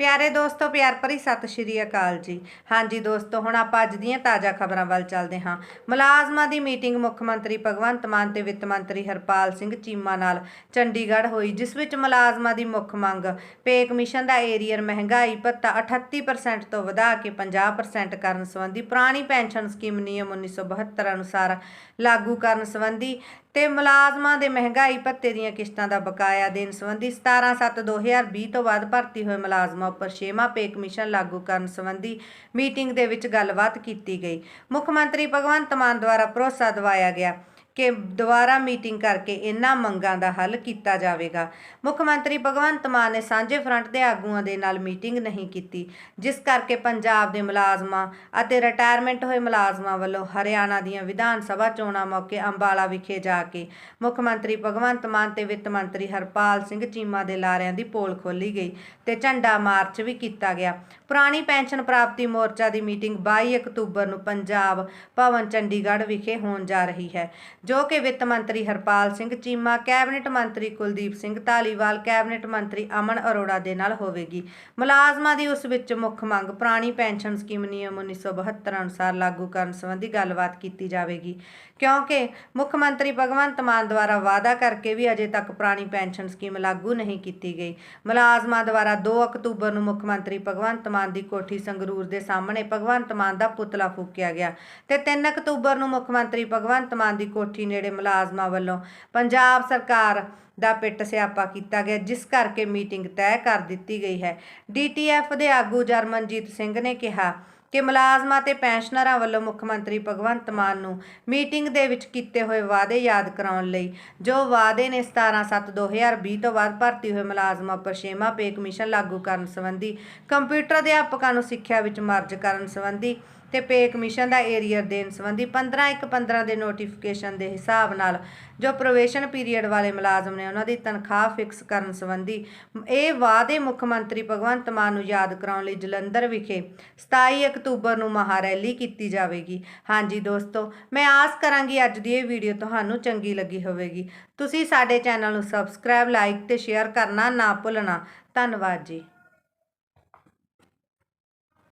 ਪਿਆਰੇ ਦੋਸਤੋ, ਪਿਆਰ ਭਰੀ ਸਤਿ ਸ਼੍ਰੀ ਅਕਾਲ ਜੀ। ਹਾਂਜੀ ਦੋਸਤੋ, ਹੁਣ ਆਪਾਂ ਅੱਜ ਦੀਆਂ ਤਾਜ਼ਾ ਖਬਰਾਂ ਵੱਲ ਚੱਲਦੇ ਹਾਂ। ਮੁਲਾਜ਼ਮਾਂ ਦੀ ਮੀਟਿੰਗ ਮੁੱਖ ਮੰਤਰੀ ਭਗਵੰਤ ਮਾਨ ਤੇ ਵਿੱਤ ਮੰਤਰੀ ਹਰਪਾਲ ਸਿੰਘ ਚੀਮਾ ਨਾਲ ਚੰਡੀਗੜ੍ਹ ਹੋਈ, ਜਿਸ ਵਿੱਚ ਮੁਲਾਜ਼ਮਾਂ ਦੀ ਮੁੱਖ ਮੰਗ, ਪੇ ਕਮਿਸ਼ਨ ਦਾ ਏਰੀਅਰ ਮਹਿੰਗਾਈ ਭੱਤਾ 38% ਤੋਂ ਵਧਾ ਕੇ 50% ਕਰਨ ਸੰਬੰਧੀ ਪੁਰਾਣੀ ਪੈਨਸ਼ਨ ਸਕੀਮ ਨਿਯਮ 1972 ਅਨੁਸਾਰ ਲਾਗੂ ਕਰਨ ਸੰਬੰਧੀ ਤੇ ਮੁਲਾਜ਼ਮਾਂ ਦੇ ਮਹਿੰਗਾਈ ਭੱਤੇ ਦੀਆਂ ਕਿਸ਼ਤਾਂ ਦਾ ਬਕਾਇਆ ਦੇਣ ਸੰਬੰਧੀ 17/7/2020 ਤੋਂ ਬਾਅਦ ਭਰਤੀ ਹੋਏ ਮੁਲਾਜ਼ਮਾਂ ਉੱਪਰ ਛੇਵਾਂ ਪੇ ਕਮਿਸ਼ਨ ਲਾਗੂ ਕਰਨ ਸੰਬੰਧੀ ਮੀਟਿੰਗ ਦੇ ਵਿੱਚ ਗੱਲਬਾਤ ਕੀਤੀ ਗਈ। ਮੁੱਖ ਮੰਤਰੀ ਭਗਵੰਤ ਮਾਨ ਦੁਆਰਾ ਭਰੋਸਾ ਦਿਵਾਇਆ ਗਿਆ। ਕਿ ਦੁਬਾਰਾ ਮੀਟਿੰਗ ਕਰਕੇ ਇਹਨਾਂ ਮੰਗਾਂ ਦਾ ਹੱਲ ਕੀਤਾ ਜਾਵੇਗਾ। ਮੁੱਖ ਮੰਤਰੀ ਭਗਵੰਤ ਮਾਨ ਨੇ ਸਾਂਝੇ ਫਰੰਟ ਦੇ ਆਗੂਆਂ ਦੇ ਨਾਲ ਮੀਟਿੰਗ ਨਹੀਂ ਕੀਤੀ, ਜਿਸ ਕਰਕੇ ਪੰਜਾਬ ਦੇ ਮੁਲਾਜ਼ਮਾਂ ਅਤੇ ਰਿਟਾਇਰਮੈਂਟ ਹੋਏ ਮੁਲਾਜ਼ਮਾਂ ਵੱਲੋਂ ਹਰਿਆਣਾ ਦੀਆਂ ਵਿਧਾਨ ਸਭਾ ਚੋਣਾਂ ਮੌਕੇ ਅੰਬਾਲਾ ਵਿਖੇ ਜਾ ਕੇ ਮੁੱਖ ਮੰਤਰੀ ਭਗਵੰਤ ਮਾਨ ਤੇ ਵਿੱਤ ਮੰਤਰੀ ਹਰਪਾਲ ਸਿੰਘ ਚੀਮਾ ਦੇ ਲਾਰਿਆਂ ਦੀ ਪੋਲ ਖੋਲੀ ਗਈ ਤੇ ਝੰਡਾ ਮਾਰਚ ਵੀ ਕੀਤਾ ਗਿਆ। ਪੁਰਾਣੀ ਪੈਨਸ਼ਨ ਪ੍ਰਾਪਤੀ ਮੋਰਚਾ ਦੀ ਮੀਟਿੰਗ 22 ਅਕਤੂਬਰ ਨੂੰ ਪੰਜਾਬ ਭਵਨ ਚੰਡੀਗੜ੍ਹ ਵਿਖੇ ਹੋਣ ਜਾ ਰਹੀ ਹੈ। ਜੋ ਕਿ ਵਿੱਤ ਮੰਤਰੀ ਹਰਪਾਲ ਸਿੰਘ ਚੀਮਾ, ਕੈਬਨਿਟ ਮੰਤਰੀ ਕੁਲਦੀਪ ਸਿੰਘ ਧਾਲੀਵਾਲ, ਕੈਬਨਿਟ ਮੰਤਰੀ ਅਮਨ ਅਰੋੜਾ ਦੇ ਨਾਲ ਹੋਵੇਗੀ। ਮੁਲਾਜ਼ਮਾਂ ਦੀ ਉਸ ਵਿੱਚ ਮੁੱਖ ਮੰਗ ਪੁਰਾਣੀ ਪੈਨਸ਼ਨ ਸਕੀਮ ਨਿਯਮ 1972 ਅਨੁਸਾਰ ਲਾਗੂ ਕਰਨ ਸੰਬੰਧੀ ਗੱਲਬਾਤ ਕੀਤੀ ਜਾਵੇਗੀ। ਕਿਉਂਕਿ ਮੁੱਖ ਮੰਤਰੀ ਭਗਵੰਤ ਮਾਨ ਦੁਆਰਾ ਵਾਅਦਾ ਕਰਕੇ ਵੀ ਅਜੇ ਤੱਕ ਪੁਰਾਣੀ ਪੈਨਸ਼ਨ ਸਕੀਮ ਲਾਗੂ ਨਹੀਂ ਕੀਤੀ ਗਈ। ਮੁਲਾਜ਼ਮਾਂ ਦੁਆਰਾ 2 ਅਕਤੂਬਰ ਨੂੰ ਮੁੱਖ ਮੰਤਰੀ ਭਗਵੰਤ ਮਾਨ ਦੀ ਕੋਠੀ ਸੰਗਰੂਰ ਦੇ ਸਾਹਮਣੇ ਭਗਵੰਤ ਮਾਨ ਦਾ ਪੁਤਲਾ ਫੂਕਿਆ ਗਿਆ ਤੇ 3 ਅਕਤੂਬਰ ਨੂੰ ਮੁੱਖ ਮੰਤਰੀ ਭਗਵੰਤ ਮਾਨ ਦੀ ਕੋਠੀ ਨੇੜੇ ਮੁਲਾਜ਼ਮਾਂ ਵੱਲੋਂ ਪੰਜਾਬ ਸਰਕਾਰ ਦਾ ਪਿੱਟ ਸਿਆਪਾ ਕੀਤਾ ਗਿਆ, ਜਿਸ ਕਰਕੇ ਮੀਟਿੰਗ ਤੈਅ ਕਰ ਦਿੱਤੀ ਗਈ ਹੈ। ਡੀਟੀਐਫ ਦੇ ਆਗੂ ਜਰਮਨਜੀਤ ਸਿੰਘ ਨੇ ਕਿਹਾ ਕਿ ਮੁਲਾਜ਼ਮਾਂ ਤੇ ਪੈਨਸ਼ਨਰਾਂ ਵੱਲੋਂ ਮੁੱਖ ਮੰਤਰੀ ਭਗਵੰਤ ਮਾਨ ਨੂੰ ਮੀਟਿੰਗ ਦੇ ਵਿੱਚ ਕੀਤੇ ਹੋਏ ਵਾਅਦੇ ਯਾਦ ਕਰਾਉਣ ਲਈ, ਜੋ ਵਾਅਦੇ ਨੇ 17/7/2020 ਤੋਂ ਬਾਅਦ ਭਰਤੀ ਹੋਏ ਮੁਲਾਜ਼ਮਾਂ ਉੱਪਰ ਛੇਵਾਂ ਪੇ ਕਮਿਸ਼ਨ ਲਾਗੂ ਕਰਨ ਸੰਬੰਧੀ, ਕੰਪਿਊਟਰ ਅਧਿਆਪਕਾਂ ਨੂੰ ਸਿੱਖਿਆ ਵਿੱਚ ਮਰਜ ਕਰਨ ਸੰਬੰਧੀ ਤੇ ਪੇ ਕਮਿਸ਼ਨ ਦਾ ਏਰੀਅਰ ਦੇਣ ਸੰਬੰਧੀ 15/1/15 ਦੇ ਨੋਟੀਫਿਕੇਸ਼ਨ ਦੇ ਹਿਸਾਬ ਨਾਲ ਜੋ ਪ੍ਰੋਵੇਸ਼ਨ ਪੀਰੀਅਡ ਵਾਲੇ ਮੁਲਾਜ਼ਮ ਨੇ ਉਹਨਾਂ ਦੀ ਤਨਖਾਹ ਫਿਕਸ ਕਰਨ ਸੰਬੰਧੀ ਇਹ ਵਾਅਦੇ ਮੁੱਖ ਮੰਤਰੀ ਭਗਵੰਤ ਮਾਨ ਨੂੰ ਯਾਦ ਕਰਾਉਣ ਲਈ ਜਲੰਧਰ ਵਿਖੇ 27 ਅਕਤੂਬਰ ਨੂੰ ਮਹਾ ਰੈਲੀ ਕੀਤੀ ਜਾਵੇਗੀ। ਹਾਂਜੀ ਦੋਸਤੋ, ਮੈਂ ਆਸ ਕਰਾਂਗੀ ਅੱਜ ਦੀ ਇਹ ਵੀਡੀਓ ਤੁਹਾਨੂੰ ਚੰਗੀ ਲੱਗੀ ਹੋਵੇਗੀ। ਤੁਸੀਂ ਸਾਡੇ ਚੈਨਲ ਨੂੰ ਸਬਸਕ੍ਰਾਈਬ, ਲਾਈਕ ਤੇ ਸ਼ੇਅਰ ਕਰਨਾ ਨਾ ਭੁੱਲਣਾ। ਧੰਨਵਾਦ ਜੀ।